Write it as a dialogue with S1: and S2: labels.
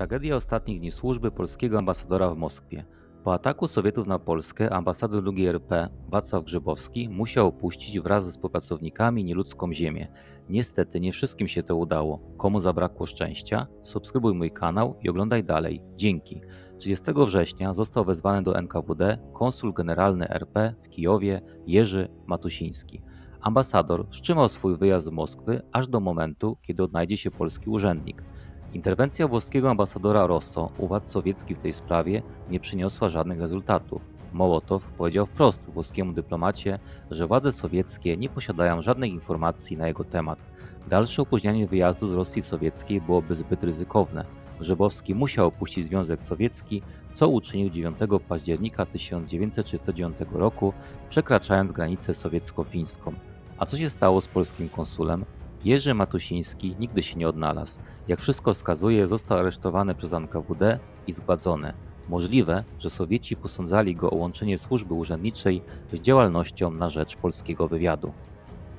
S1: Tragedia ostatnich dni służby polskiego ambasadora w Moskwie. Po ataku Sowietów na Polskę ambasador II RP Wacław Grzybowski musiał opuścić wraz ze współpracownikami nieludzką ziemię. Niestety nie wszystkim się to udało. Komu zabrakło szczęścia? Subskrybuj mój kanał i oglądaj dalej. Dzięki. 30 września został wezwany do NKWD konsul generalny RP w Kijowie Jerzy Matusiński. Ambasador wstrzymał swój wyjazd z Moskwy aż do momentu, kiedy odnajdzie się polski urzędnik. Interwencja włoskiego ambasadora Rosso u władz sowieckich w tej sprawie nie przyniosła żadnych rezultatów. Mołotow powiedział wprost włoskiemu dyplomacie, że władze sowieckie nie posiadają żadnych informacji na jego temat. Dalsze opóźnianie wyjazdu z Rosji sowieckiej byłoby zbyt ryzykowne. Grzybowski musiał opuścić Związek Sowiecki, co uczynił 9 października 1939 roku, przekraczając granicę sowiecko-fińską. A co się stało z polskim konsulem? Jerzy Matusiński nigdy się nie odnalazł. Jak wszystko wskazuje, został aresztowany przez NKWD i zgładzony. Możliwe, że Sowieci posądzali go o łączenie służby urzędniczej z działalnością na rzecz polskiego wywiadu.